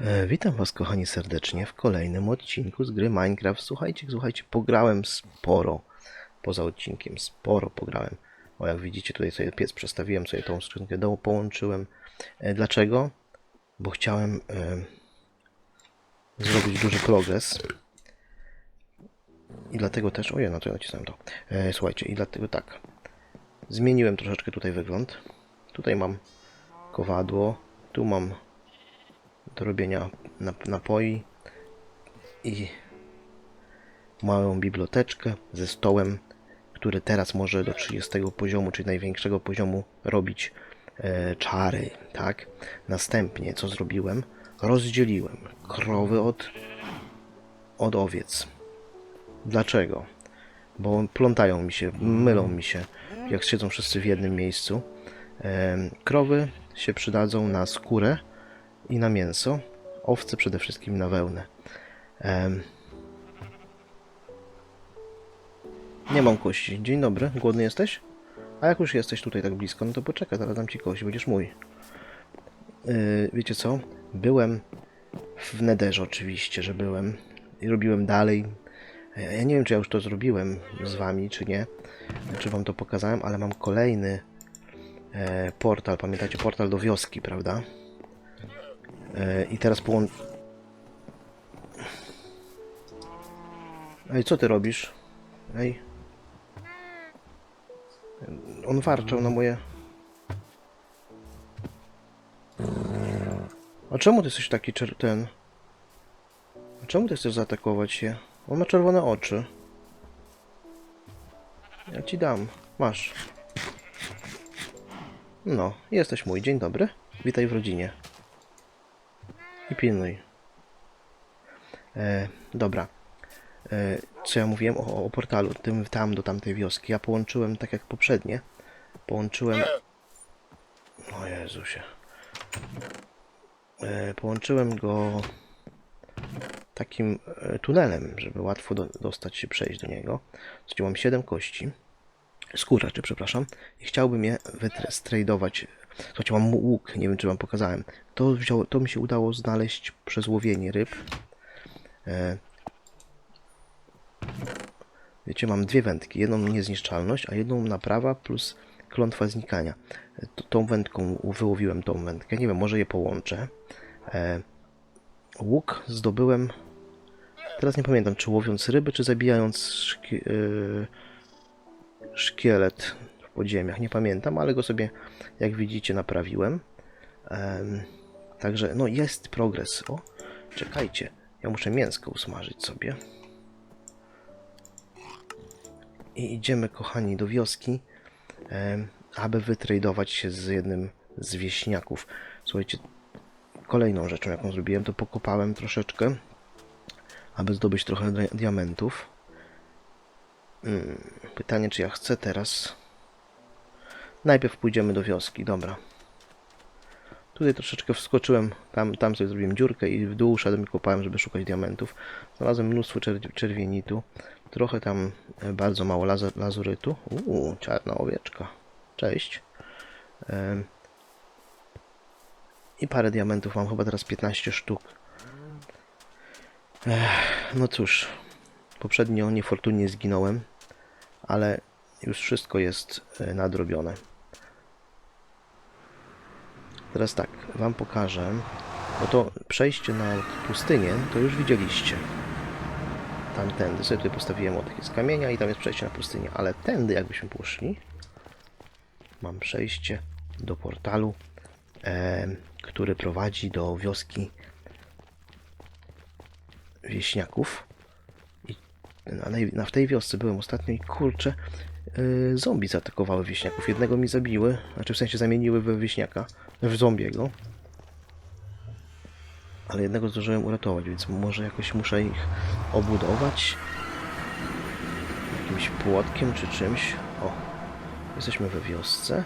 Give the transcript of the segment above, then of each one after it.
E, witam Was, kochani, serdecznie w kolejnym odcinku z gry Minecraft. Słuchajcie, słuchajcie, pograłem sporo. Poza odcinkiem, sporo pograłem. O, jak widzicie, tutaj sobie piec przestawiłem, sobie tą skrzynkę dołu połączyłem. E, dlaczego? Bo chciałem e, zrobić duży progres. I dlatego też. Ojej, no to ja nacisnąłem to. E, słuchajcie, i dlatego tak. Zmieniłem troszeczkę tutaj wygląd. Tutaj mam kowadło, tu mam do robienia nap- napoi i małą biblioteczkę ze stołem, który teraz może do 30 poziomu, czyli największego poziomu robić e, czary, tak? Następnie co zrobiłem? Rozdzieliłem krowy od, od owiec. Dlaczego? Bo plątają mi się, mylą mi się, jak siedzą wszyscy w jednym miejscu. Em, krowy się przydadzą na skórę i na mięso. Owce przede wszystkim na wełnę. Nie mam kości. Dzień dobry, głodny jesteś? A jak już jesteś tutaj tak blisko, no to poczekaj, zaraz dam ci kość, będziesz mój. Yy, wiecie co? Byłem w Nederze oczywiście, że byłem i robiłem dalej. Ja nie wiem, czy ja już to zrobiłem z wami, czy nie. Czy wam to pokazałem, ale mam kolejny e, portal. Pamiętacie, portal do wioski, prawda? E, I teraz połącz... Ej, co ty robisz? Ej. On warczał na moje... A czemu ty jesteś taki czer... ten... A czemu ty chcesz zaatakować się? On ma czerwone oczy. Ja ci dam. Masz. No, jesteś mój. Dzień dobry. Witaj w rodzinie. I pilnuj. E, dobra. E, co ja mówiłem o, o portalu, tym tam do tamtej wioski. Ja połączyłem tak jak poprzednie. Połączyłem. O Jezusie. E, połączyłem go takim e, tunelem, żeby łatwo do, dostać się, przejść do niego. Mam 7 kości. Skóraczy, przepraszam. I chciałbym je wytradować. Słuchajcie, mam łuk, nie wiem czy wam pokazałem. To, wziął, to mi się udało znaleźć przez łowienie ryb. E, wiecie, mam dwie wędki. Jedną niezniszczalność, a jedną naprawa plus klątwa znikania. E, to, tą wędką wyłowiłem tą wędkę. Nie wiem, może je połączę. E, łuk zdobyłem. Teraz nie pamiętam, czy łowiąc ryby, czy zabijając szki, yy, szkielet podziemiach. Nie pamiętam, ale go sobie, jak widzicie, naprawiłem. Em, także, no jest progres. O, czekajcie. Ja muszę mięsko usmażyć sobie. I idziemy, kochani, do wioski, em, aby wytradować się z jednym z wieśniaków. Słuchajcie, kolejną rzeczą, jaką zrobiłem, to pokopałem troszeczkę, aby zdobyć trochę dia- diamentów. Mm, Pytanie, czy ja chcę teraz. Najpierw pójdziemy do wioski, dobra. Tutaj troszeczkę wskoczyłem, tam, tam sobie zrobiłem dziurkę i w dół szedłem i kopałem, żeby szukać diamentów. Znalazłem mnóstwo czer czerwienitu, trochę tam e, bardzo mało laza lazurytu. Uuu, czarna owieczka. Cześć. Em, i parę diamentów mam, chyba teraz 15 sztuk. Ech, no cóż, poprzednio niefortunnie zginąłem, ale już wszystko jest e, nadrobione. Teraz tak, wam pokażę, bo to przejście na pustynię to już widzieliście. Tamtędy sobie tutaj postawiłem młotek z kamienia i tam jest przejście na pustynię, ale tędy jakbyśmy poszli, mam przejście do portalu e, który prowadzi do wioski wieśniaków. I na, na, w tej wiosce byłem ostatnio i kurczę, e, zombie zaatakowały wieśniaków. Jednego mi zabiły, znaczy w sensie zamieniły we wieśniaka, w zombiego. Ale jednego zdążyłem uratować, więc może jakoś muszę ich obudować jakimś płotkiem czy czymś. O, jesteśmy we wiosce.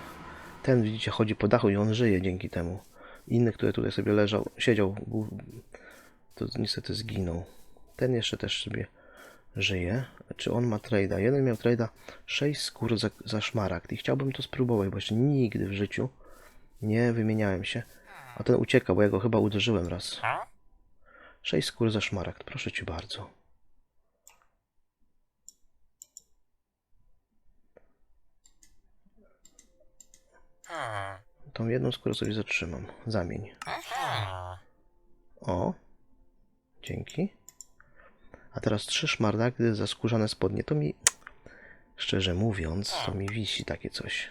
Ten, widzicie, chodzi po dachu i on żyje dzięki temu. Inny, który tutaj sobie leżał, siedział, to niestety zginął. Ten jeszcze też sobie żyje. Czy on ma trade'a? Jeden miał trade'a 6 skór za, za szmaragd i chciałbym to spróbować, bo jeszcze nigdy w życiu nie wymieniałem się. A ten ucieka, bo ja go chyba uderzyłem raz. Sześć skór za szmaragd, proszę cię bardzo. Tą jedną skórę sobie zatrzymam. Zamień. O. Dzięki. A teraz trzy szmaragdy za skórzane spodnie. To mi, szczerze mówiąc, to mi wisi takie coś.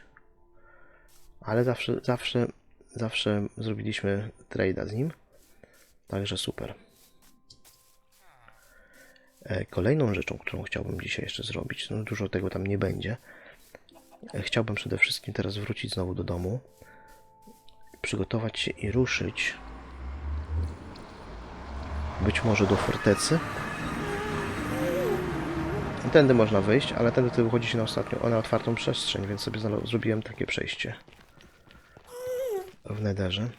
Ale zawsze, zawsze, zawsze zrobiliśmy trade'a z nim. Także super. E, Kolejną rzeczą, którą chciałbym dzisiaj jeszcze zrobić, no dużo tego tam nie będzie. E, Chciałbym przede wszystkim teraz wrócić znowu do domu, przygotować się i ruszyć być może do fortecy. Tędy można wyjść, ale tędy wychodzi się na ostatnią, na otwartą przestrzeń, więc sobie zrobiłem takie przejście w nederze.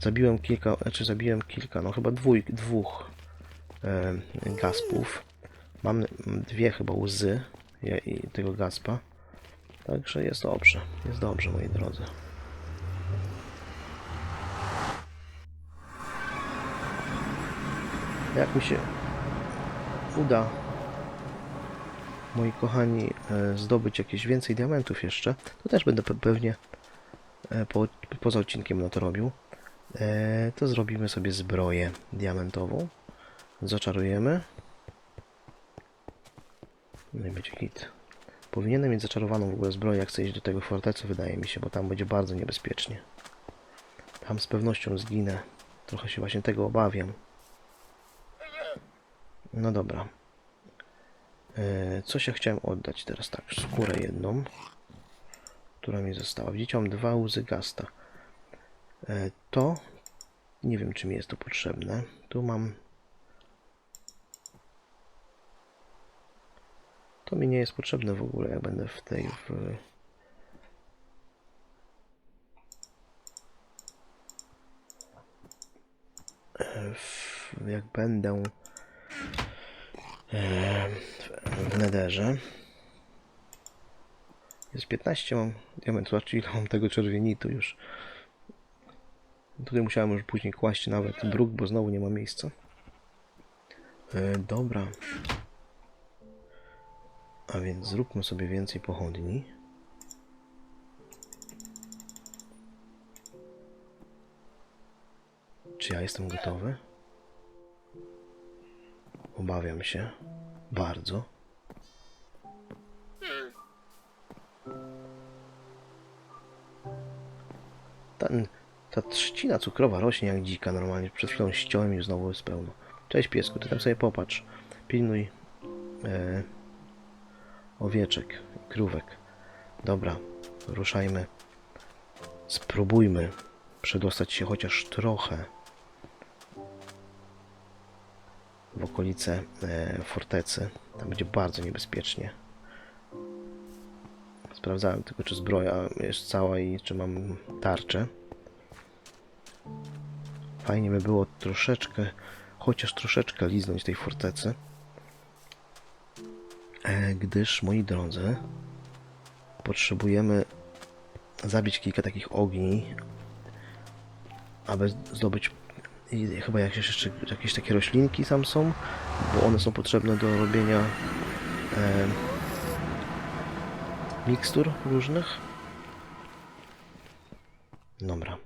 Zabiłem kilka, znaczy zabiłem kilka, no chyba dwój, dwóch e, gaspów. Mam dwie chyba łzy i tego gaspa. Także jest dobrze, jest dobrze moi drodzy. Jak mi się uda, moi kochani, e, zdobyć jakieś więcej diamentów jeszcze, to też będę pe- pewnie po, poza odcinkiem no to robił. E, To zrobimy sobie zbroję diamentową. Zaczarujemy. No i będzie git. Powinienem mieć zaczarowaną w ogóle zbroję, jak chcę iść do tego fortecy, wydaje mi się, bo tam będzie bardzo niebezpiecznie. Tam z pewnością zginę. Trochę się właśnie tego obawiam. No dobra. E, Coś ja chciałem oddać teraz tak. Skórę jedną, która mi została. Widzicie, mam dwa łzy gasta. E, To nie wiem, czy mi jest to potrzebne. Tu mam. To mi nie jest potrzebne w ogóle, jak będę w tej. W... w jak będę e, w nederze. Jest 15 mam diamentów, ile mam tego czerwienitu już. Tutaj musiałem już później kłaść nawet bruk, bo znowu nie ma miejsca. E, dobra. A więc zróbmy sobie więcej pochodni. Czy ja jestem gotowy? Obawiam się. Bardzo. Ten, ta trzcina cukrowa rośnie jak dzika normalnie. Przed chwilą ściąłem i znowu jest pełno. Cześć piesku, ty tam sobie popatrz. Pilnuj e, owieczek, krówek. Dobra, ruszajmy. Spróbujmy przedostać się chociaż trochę w okolice e, fortecy. Tam będzie bardzo niebezpiecznie. Sprawdzałem tylko, czy zbroja jest cała i czy mam tarczę. Fajnie by było troszeczkę, chociaż troszeczkę liznąć tej fortecy. E, gdyż, moi drodzy, potrzebujemy zabić kilka takich ogni, aby zdobyć i chyba jakieś jeszcze jakieś takie roślinki tam są, bo one są potrzebne do robienia e, mikstur różnych. Dobra.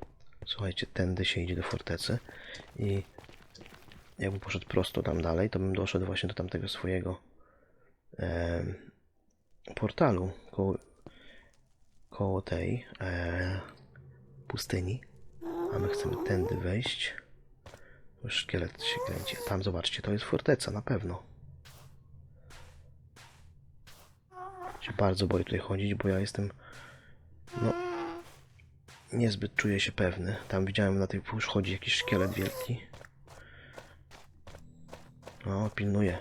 Słuchajcie, tędy się idzie do fortecy i jakbym poszedł prosto tam dalej, to bym doszedł właśnie do tamtego swojego e, portalu koło, koło tej e, pustyni. A my chcemy tędy wejść. Już szkielet się kręci. Tam zobaczcie, to jest forteca na pewno. Się bardzo boję tutaj chodzić, bo ja jestem no niezbyt czuję się pewny. Tam widziałem na tej już chodzi jakiś szkielet wielki. No, pilnuję.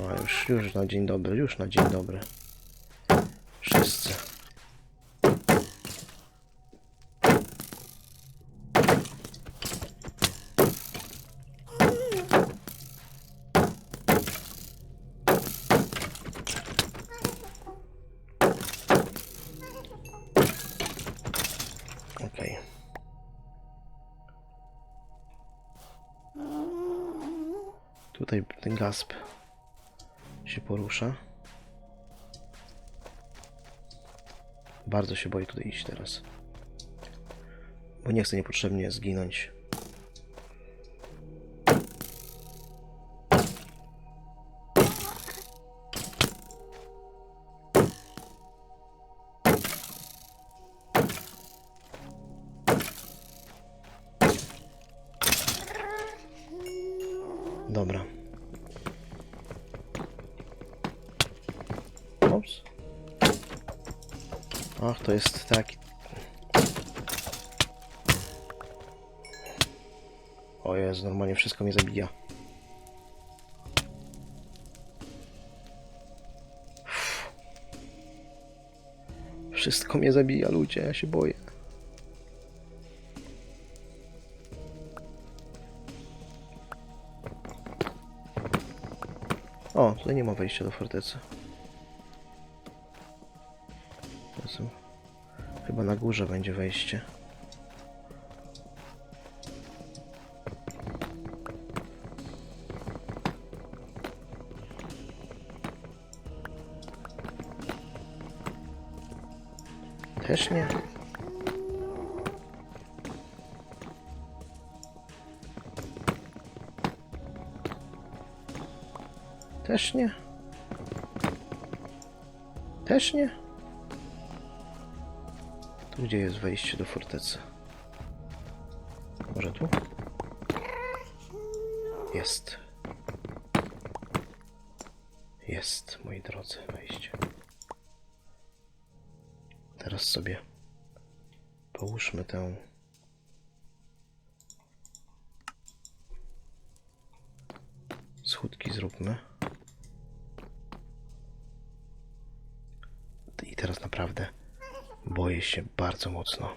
O, już, już na dzień dobry, już na dzień dobry. Wszyscy. Gasp się porusza. Bardzo się boję tutaj iść teraz. Bo nie chcę niepotrzebnie zginąć. Dobra. Ops. Ach, to jest taki... O Jezu, normalnie wszystko mnie zabija. Wszystko mnie zabija, ludzie, ja się boję. O, tutaj nie ma wejścia do fortecy. Na górze będzie wejście. Też nie. Też nie. Też nie. Gdzie jest wejście do fortecy? Może tu? Jest. Jest, moi drodzy, wejście. Teraz sobie połóżmy tę schódki zróbmy. Boję się bardzo mocno.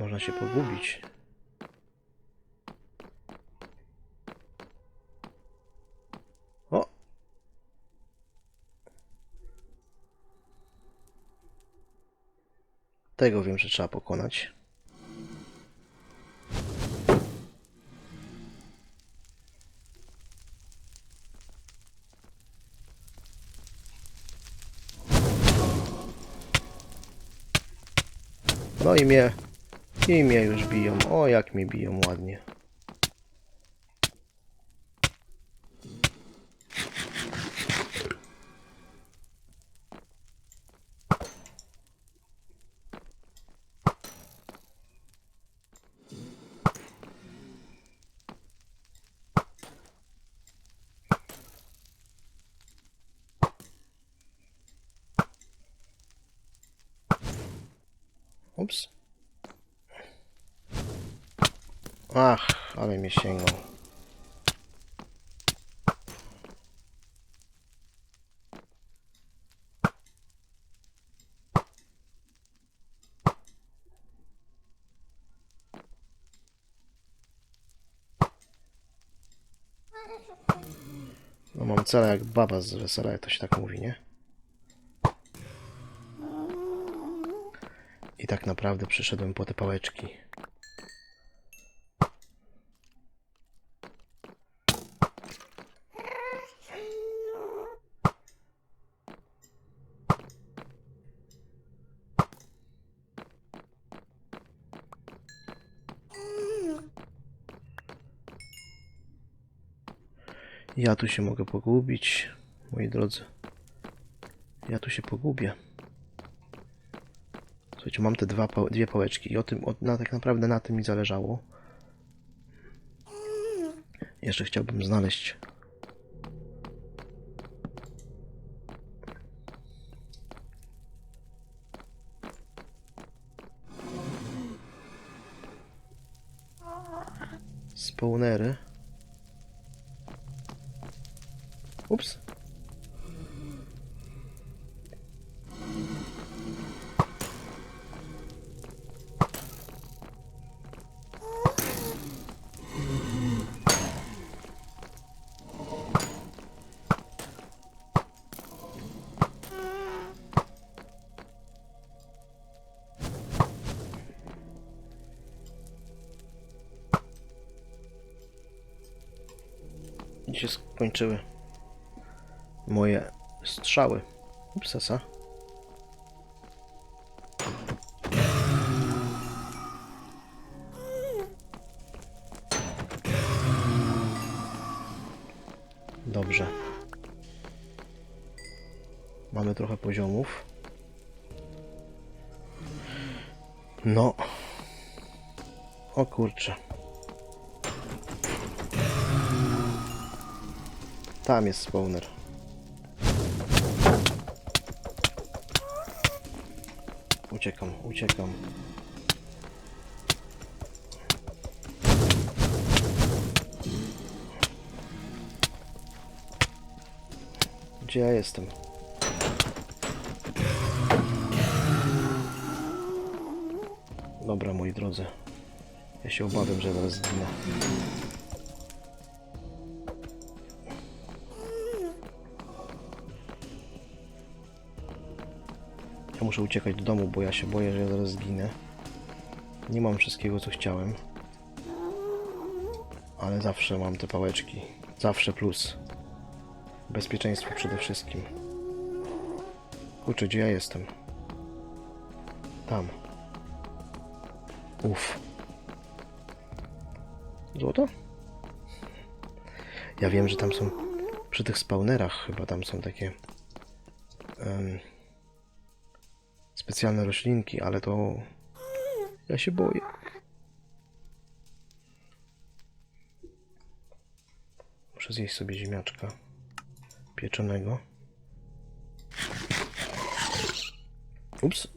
Można się pogubić. Tego wiem, że trzeba pokonać. No i mnie i mnie już biją. O, jak mnie biją ładnie. Ups. Ach, ale mnie sięgnął. No mam cele jak baba z wesela, jak to się tak mówi, nie? I tak naprawdę przyszedłem po te pałeczki. Ja tu się mogę pogubić, moi drodzy. Ja tu się pogubię. Słuchajcie, mam te dwa, dwie pałeczki i o tym, o, na, tak naprawdę na tym mi zależało. Jeszcze chciałbym znaleźć spawnery. Ups. Skończyły moje strzały. Upsasa. Dobrze. Mamy trochę poziomów. No. O kurczę. Tam jest spawner. Uciekam, uciekam. Gdzie ja jestem? Dobra, moi drodzy. Ja się obawiam, że zaraz zginę. Muszę uciekać do domu, bo ja się boję, że ja zaraz zginę. Nie mam wszystkiego, co chciałem. Ale zawsze mam te pałeczki. Zawsze plus. Bezpieczeństwo przede wszystkim. Kurczę, gdzie ja jestem? Tam. Uff. Złoto? Ja wiem, że tam są przy tych spawnerach chyba tam są takie em, specjalne roślinki, ale to ja się boję. Muszę zjeść sobie ziemniaczka pieczonego. Ups.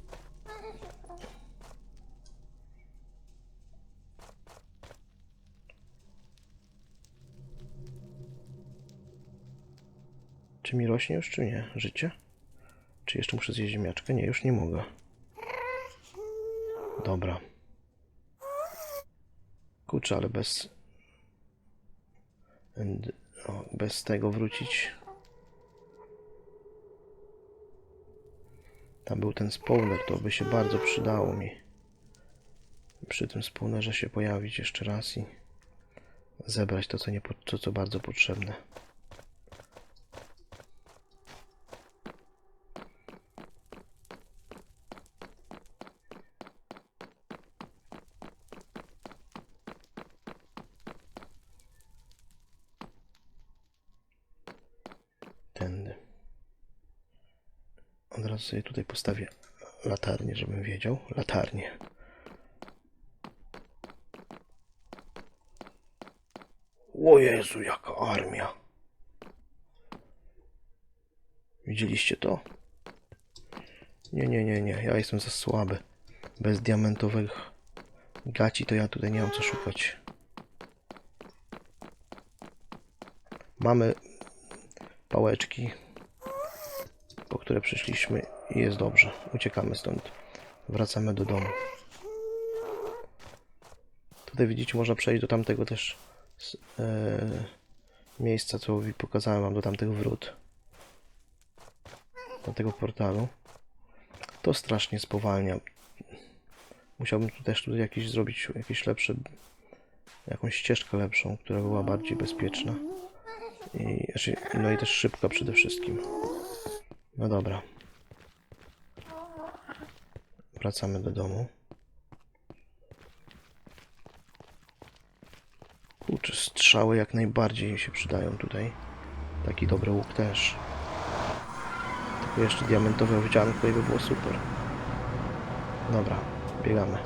Czy mi rośnie już, czy nie? Życie? Czy jeszcze muszę zjeść ziemniaczkę? Nie, już nie mogę. Dobra. Kurczę, ale bez... O, bez tego wrócić. Tam był ten spawner, to by się bardzo przydało mi. Przy tym spawnerze się pojawić jeszcze raz i zebrać to, co, nie, to, co bardzo potrzebne. Sobie tutaj postawię latarnię, żebym wiedział. Latarnię. O Jezu, jaka armia. Widzieliście to? Nie, nie, nie, nie. Ja jestem za słaby. Bez diamentowych gaci to ja tutaj nie mam co szukać. Mamy pałeczki, po które przyszliśmy i jest dobrze. Uciekamy stąd. Wracamy do domu. Tutaj widzicie, można przejść do tamtego też e, miejsca, co pokazałem wam, do tamtych wrót. Do tego portalu. To strasznie spowalnia. Musiałbym tu też tu jakiś zrobić jakieś lepsze, jakąś ścieżkę lepszą, która była bardziej bezpieczna. I, znaczy, no i też szybka przede wszystkim. No dobra. Wracamy do domu. Kurczę, strzały jak najbardziej się przydają tutaj. Taki dobry łuk też. Tylko jeszcze diamentowe wdzianko i by było super. Dobra, biegamy.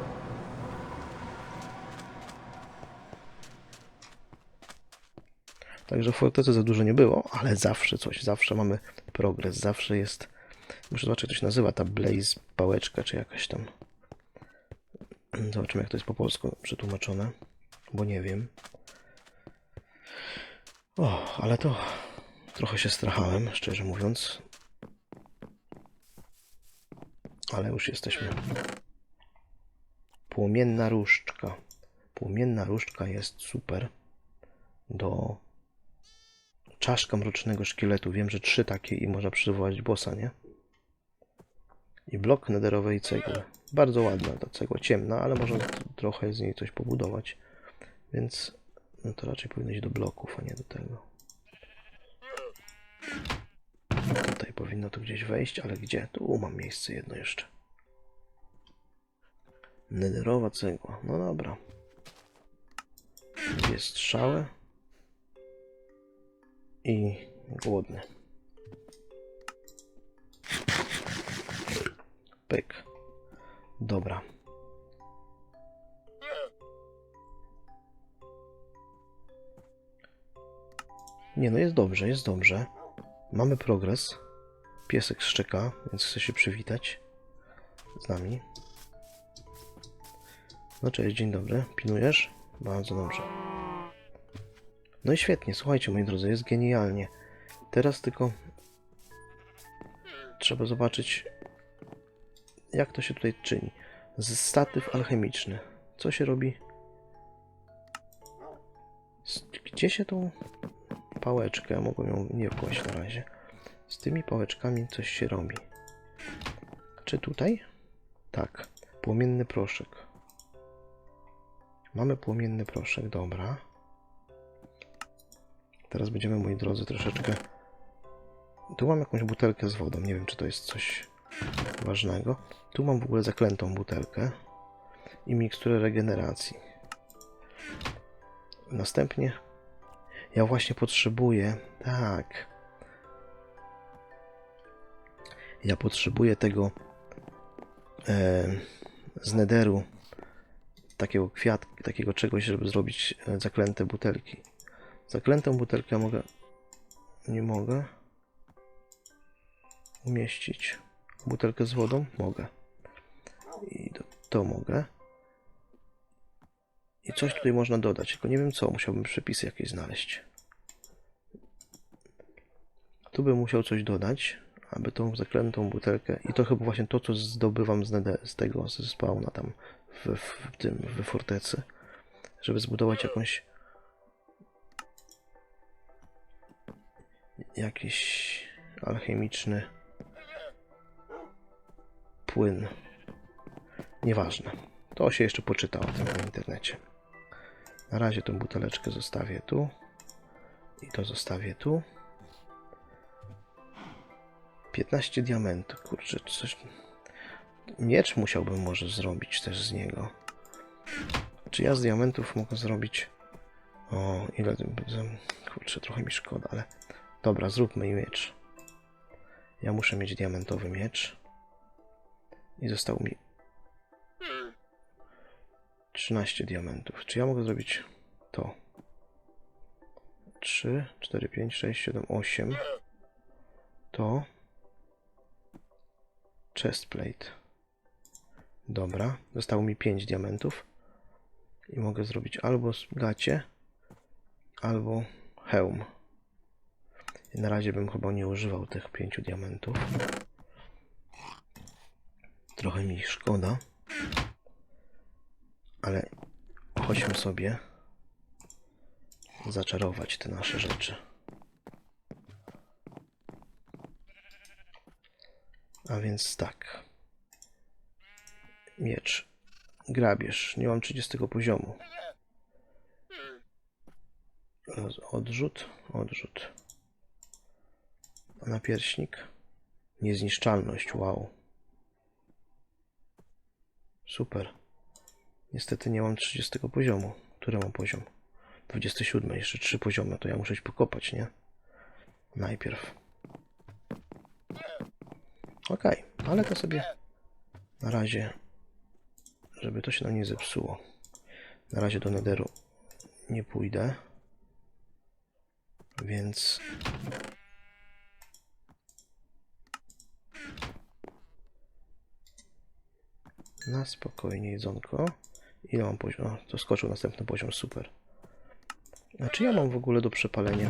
Także fortecy za dużo nie było, ale zawsze coś, zawsze mamy progres, zawsze jest. Muszę zobaczyć, jak to się nazywa, ta Blaze pałeczka, czy jakaś tam. Zobaczymy, jak to jest po polsku przetłumaczone, bo nie wiem. O, ale to trochę się strachałem, szczerze mówiąc. Ale już jesteśmy. Płomienna różdżka. Płomienna różdżka jest super do czaszka mrocznego szkieletu. Wiem, że trzy takie i można przywołać bossa, nie? I blok nederowej cegły. Bardzo ładna ta cegła, ciemna, ale można trochę z niej coś pobudować. Więc no to raczej powinno iść do bloków, a nie do tego. Tutaj powinno to gdzieś wejść, ale gdzie? Tu mam miejsce jedno jeszcze. Nederowa cegła. No dobra. Dwie strzały. I głodny. Pyk. Dobra. Nie no, jest dobrze, jest dobrze. Mamy progres. Piesek szczeka, więc chce się przywitać z nami. No cześć, dzień dobry. Pilnujesz? Bardzo dobrze. No i świetnie, słuchajcie moi drodzy, jest genialnie. Teraz tylko trzeba zobaczyć, jak to się tutaj czyni. Statyw alchemiczny. Co się robi? Gdzie się tą pałeczkę, mogłem ją nie kłaść na razie. Z tymi pałeczkami coś się robi. Czy tutaj? Tak. Płomienny proszek. Mamy płomienny proszek, dobra. Teraz będziemy, moi drodzy, troszeczkę... Tu mam jakąś butelkę z wodą, nie wiem, czy to jest coś ważnego. Tu mam w ogóle zaklętą butelkę i miksturę regeneracji. Następnie ja właśnie potrzebuję, tak. Ja potrzebuję tego e, z nederu takiego kwiatki, takiego czegoś, żeby zrobić e, zaklęte butelki. Zaklętą butelkę mogę. Nie mogę umieścić. Butelkę z wodą? Mogę. I to mogę. I coś tutaj można dodać, tylko nie wiem co, musiałbym przepisy jakieś znaleźć. Tu bym musiał coś dodać, aby tą zaklętą butelkę, i to chyba właśnie to, co zdobywam z, nede, z tego, z spawna tam w, w tym, w fortecy, żeby zbudować jakąś jakiś alchemiczny płyn. Nieważne. To się jeszcze poczyta o tym internecie. Na razie tą buteleczkę zostawię tu. I to zostawię tu. 15 diamentów. Kurczę, coś... Miecz musiałbym może zrobić też z niego. Czy ja z diamentów mogę zrobić... O, ile... Kurczę, trochę mi szkoda, ale... Dobra, zróbmy miecz. Ja muszę mieć diamentowy miecz. I został mi 13 diamentów. Czy ja mogę zrobić to? 3, 4, 5, 6, 7, 8. To. Chestplate. Dobra. Zostało mi 5 diamentów. I mogę zrobić albo gacie, albo hełm. I na razie bym chyba nie używał tych 5 diamentów. Trochę mi szkoda. Ale chodźmy sobie zaczarować te nasze rzeczy. A więc tak. Miecz. Grabież. Nie mam 30 poziomu. Odrzut. Odrzut. A napierśnik. Niezniszczalność. Wow. Super. Niestety nie mam 30 poziomu. Który mam poziom? 27. Jeszcze 3 poziomy, to ja muszę się pokopać, nie? Najpierw. Okej, ale to sobie na razie, żeby to się nam nie zepsuło. Na razie do nederu nie pójdę. Więc na spokojnie jedzonko. Ile mam poziom? O, to skoczył następny poziom, super. A czy ja mam w ogóle do przepalenia?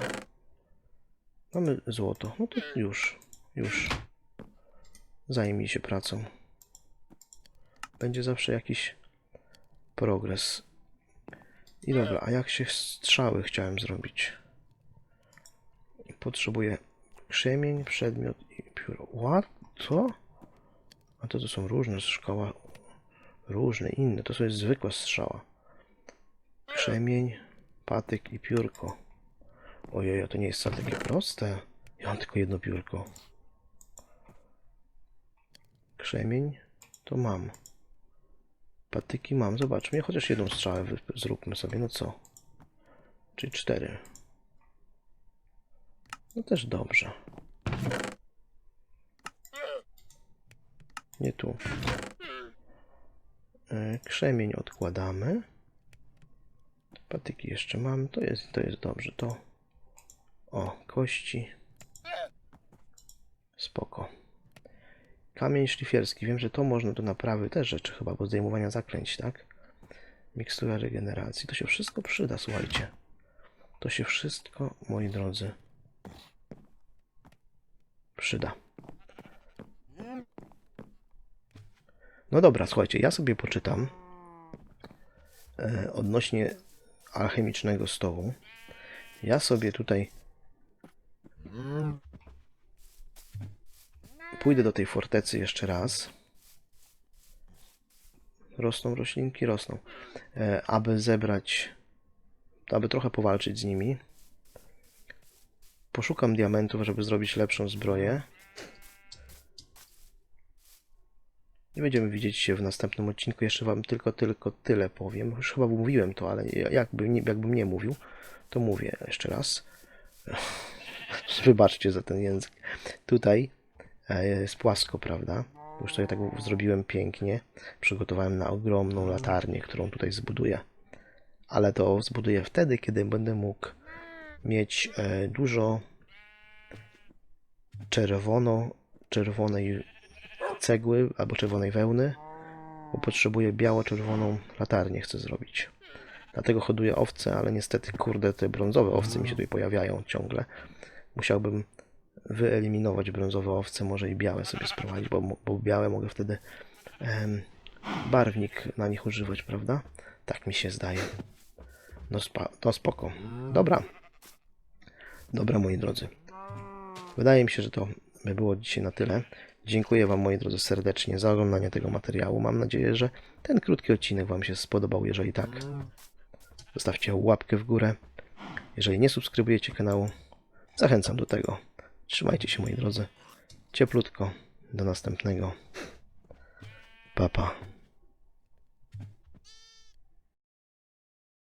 Mamy złoto. No to już, już. Zajmij się pracą. Będzie zawsze jakiś progres. I dobra, a jak się strzały chciałem zrobić? Potrzebuję krzemień, przedmiot i pióro. What? Co? A to to są różne szkoła. Różne, inne. To są jest zwykła strzała. Krzemień, patyk i piórko. Ojej, to nie jest wcale takie proste. Ja mam tylko jedno piórko. Krzemień to mam. Patyki mam. Zobaczmy, chociaż jedną strzałę zróbmy sobie. No co? Czyli cztery. No też dobrze. Nie tu. E, Krzemień odkładamy. Patyki jeszcze mam. To jest, to jest dobrze. To. O, kości. Spoko. Kamień szlifierski. Wiem, że to można do naprawy też rzeczy chyba, bo zdejmowania zaklęć, tak? Mikstura regeneracji. To się wszystko przyda, słuchajcie. To się wszystko, moi drodzy, przyda. No dobra, słuchajcie, ja sobie poczytam e, odnośnie alchemicznego stołu. Ja sobie tutaj pójdę do tej fortecy jeszcze raz. Rosną roślinki, rosną. E, aby zebrać, aby trochę powalczyć z nimi. Poszukam diamentów, żeby zrobić lepszą zbroję. I będziemy widzieć się w następnym odcinku. Jeszcze wam tylko, tylko tyle powiem. Już chyba mówiłem to, ale jakby nie, jakbym nie mówił, to mówię jeszcze raz. Wybaczcie za ten język. Tutaj e, jest płasko, prawda? Już tutaj tak zrobiłem pięknie. Przygotowałem na ogromną latarnię, którą tutaj zbuduję. Ale to zbuduję wtedy, kiedy będę mógł mieć e, dużo czerwono-czerwonej cegły albo czerwonej wełny, bo potrzebuję biało-czerwoną latarnię chcę zrobić. Dlatego hoduję owce, ale niestety, kurde, te brązowe owce mi się tutaj pojawiają ciągle. Musiałbym wyeliminować brązowe owce, może i białe sobie sprowadzić, bo, bo białe mogę wtedy em, barwnik na nich używać, prawda? Tak mi się zdaje. No, spa, no spoko. Dobra. Dobra, moi drodzy. Wydaje mi się, że to by było dzisiaj na tyle. Dziękuję Wam, moi drodzy, serdecznie za oglądanie tego materiału. Mam nadzieję, że ten krótki odcinek Wam się spodobał. Jeżeli tak, zostawcie łapkę w górę. Jeżeli nie subskrybujecie kanału, zachęcam do tego. Trzymajcie się, moi drodzy. Cieplutko. Do następnego. Pa, pa.